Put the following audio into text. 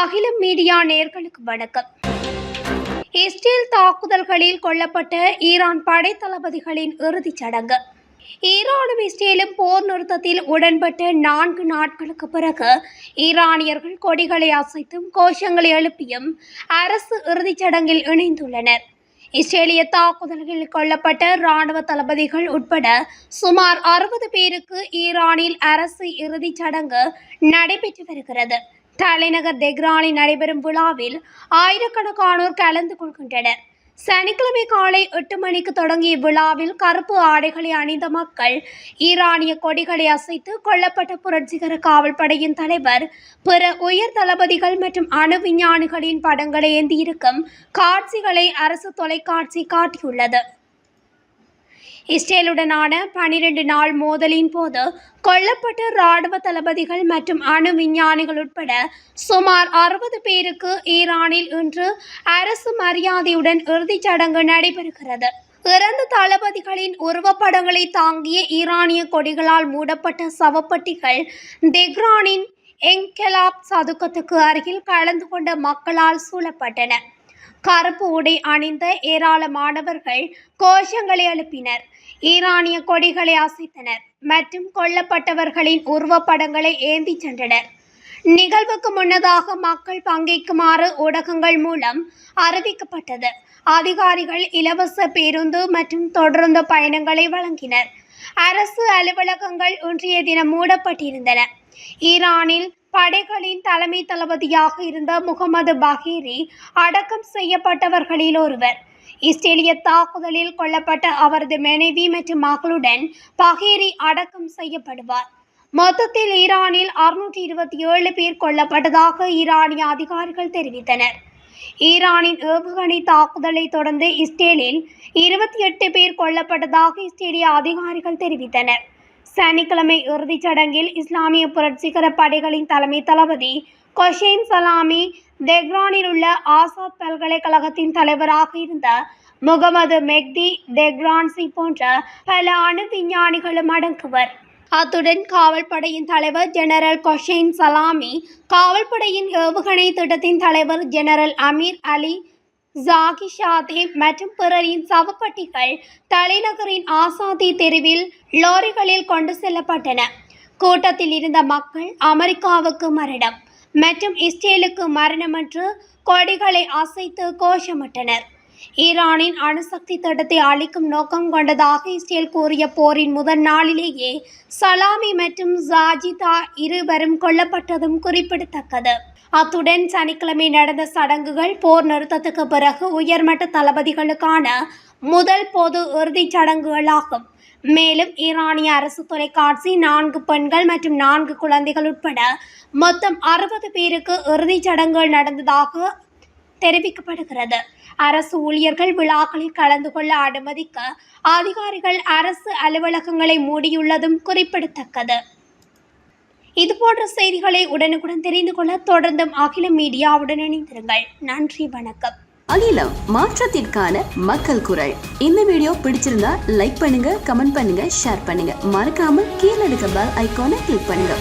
அகிலம் மீடியா நேர்களுக்கு வணக்கம். இஸ்ரேல் தாக்குதல்களில் கொல்லப்பட்ட ஈரான் படை தளபதிகளின் இறுதிச் சடங்கு. ஈரானும் இஸ்ரேலும் போர் நிறுத்தத்தில் உடன்பட்ட நான்கு நாட்களுக்கு பிறகு ஈரானியர்கள் கொடிகளை அசைத்தும் கோஷங்களை எழுப்பியும் அரசு இறுதிச் சடங்கில் இணைந்துள்ளனர். இஸ்ரேலிய தாக்குதல்களில் கொல்லப்பட்ட இராணுவ தளபதிகள் உட்பட சுமார் அறுபது பேருக்கு ஈரானில் அரசு இறுதிச் சடங்கு நடைபெற்று வருகிறது. தலைநகர் தெஹ்ரானில் நடைபெறும் விழாவில் ஆயிரக்கணக்கானோர் கலந்து கொள்கின்றனர். சனிக்கிழமை காலை எட்டு மணிக்கு தொடங்கிய விழாவில் கருப்பு ஆடைகளை அணிந்த மக்கள் ஈரானிய கொடிகளை அசைத்து கொல்லப்பட்ட புரட்சிகர காவல்படையின் தலைவர் பிற உயர் தளபதிகள் மற்றும் அணு விஞ்ஞானிகளின் படங்களை ஏந்தியிருக்கும் காட்சிகளை அரசு தொலைக்காட்சி காட்டியுள்ளது. இஸ்ரேலுடனான பனிரெண்டு நாள் மோதலின் போது கொல்லப்பட்ட இராணுவ தளபதிகள் மற்றும் அணு விஞ்ஞானிகள் உட்பட சுமார் அறுபது பேருக்கு ஈரானில் இன்று அரசு மரியாதையுடன் இறுதிச் சடங்கு நடைபெறுகிறது. இறந்த தளபதிகளின் உருவப்படங்களை தாங்கிய ஈரானிய கொடிகளால் மூடப்பட்ட சவப்பட்டிகள் தெஹ்ரானின் எங்கெலாப் சதுக்கத்துக்கு அருகில் கலந்து கொண்ட மக்களால் சூழப்பட்டன. கருப்பு உடை அணிந்த ஏராளமானவர்கள் கோஷங்களை எழுப்பினர். ஈரானிய கொடிகளை அசைத்தனர். மற்றும் கொல்லப்பட்டவர்களின் உருவப்படங்களை ஏந்திச் சென்றனர். நிகழ்வுக்கு முன்னதாக மக்கள் பங்கேற்குமாறு ஊடகங்கள் மூலம் அறிவிக்கப்பட்டது. அதிகாரிகள் இலவச பேருந்து மற்றும் தொடர்ந்த பயணங்களை வழங்கினர். அரசு அலுவலகங்கள் ஒன்றிய தினம் மூடப்பட்டிருந்தன. ஈரானில் படைகளின் தலைமை தளபதியாக இருந்த முகமது பஹீரி அடக்கம் செய்யப்பட்டவர்களில் ஒருவர். இஸ்ரேலிய தாக்குதலில் கொல்லப்பட்ட அவரது மனைவி மற்றும் மகளுடன் பஹீரி அடக்கம் செய்யப்படுவார். மொத்தத்தில் ஈரானில் அறுநூற்றி இருபத்தி ஏழு பேர் கொல்லப்பட்டதாக ஈரானிய அதிகாரிகள் தெரிவித்தனர். ஈரானின் ஏவுகணை தாக்குதலை தொடர்ந்து இஸ்ரேலில் இருபத்தி எட்டு பேர் கொல்லப்பட்டதாக இஸ்ரேலிய அதிகாரிகள் தெரிவித்தனர். சனிக்கிழமை இறுதிச் சடங்கில் இஸ்லாமிய புரட்சிகர படைகளின் தலைமை தளபதி கொஷேன் சலாமி தெஹ்ரானில் உள்ள ஆசாத் பல்கலைக்கழகத்தின் தலைவராக இருந்த முகமது மெக்தி தெஹ்ரான்சி போன்ற பல அணு விஞ்ஞானிகளும் அடங்குவர். அத்துடன் காவல்படையின் தலைவர் ஜெனரல் கொஷேன் சலாமி காவல்படையின் ஏவுகணை திட்டத்தின் தலைவர் ஜெனரல் அமீர் அலி ஜாகி ஷாதே மற்றும் பிறரின் சவப்பட்டிகள் தலைநகரின் ஆசாதி தெருவில் லாரிகளில் கொண்டு செல்லப்பட்டன. கூட்டத்தில் இருந்த மக்கள் அமெரிக்காவுக்கு மரணம் மற்றும் இஸ்ரேலுக்கு மரணம் என்று கொடிகளை அசைத்து கோஷமிட்டனர். ஈரானின் அணுசக்தி திட்டத்தை அழிக்கும் நோக்கம் கொண்டதாக இஸ்ரேல் கூறிய போரின் முதல் நாளிலேயே சலாமி மற்றும் ஜாஜிதா இருவரும் கொல்லப்பட்டதும் குறிப்பிடத்தக்கது. அத்துடன் சனிக்கிழமை நடந்த சடங்குகள் போர் நிறுத்தத்துக்கு பிறகு உயர்மட்ட தளபதிகளுக்கான முதல் பொது இறுதிச் சடங்குகளாகும். மேலும் ஈரானிய அரசு தொலைக்காட்சி நான்கு பெண்கள் மற்றும் நான்கு குழந்தைகள் உட்பட மொத்தம் அறுபது பேருக்கு இறுதிச் சடங்குகள் நடந்ததாக தெரிவிக்கப்படுகிறது. அரசு ஊழியர்கள் விழாக்களில் கலந்து கொள்ள அனுமதிக்க அதிகாரிகள் அரசு அலுவலகங்களை மூடியுள்ளதும் குறிப்பிடத்தக்கது. இதுபோன்ற செய்திகளை உடனுக்குடன் தெரிந்து கொள்ள தொடர்ந்தும் அகில மீடியாவுடன் இணைந்திருங்கள். நன்றி வணக்கம். அகிலம் மாற்றத்திற்கான மக்கள் குரல். இந்த வீடியோ பிடிச்சிருந்தா லைக் பண்ணுங்க கமெண்ட் பண்ணுங்க ஷேர் பண்ணுங்க. மறக்காம கீழே இருக்க பெல் ஐக்கானை கிளிக் பண்ணுங்க.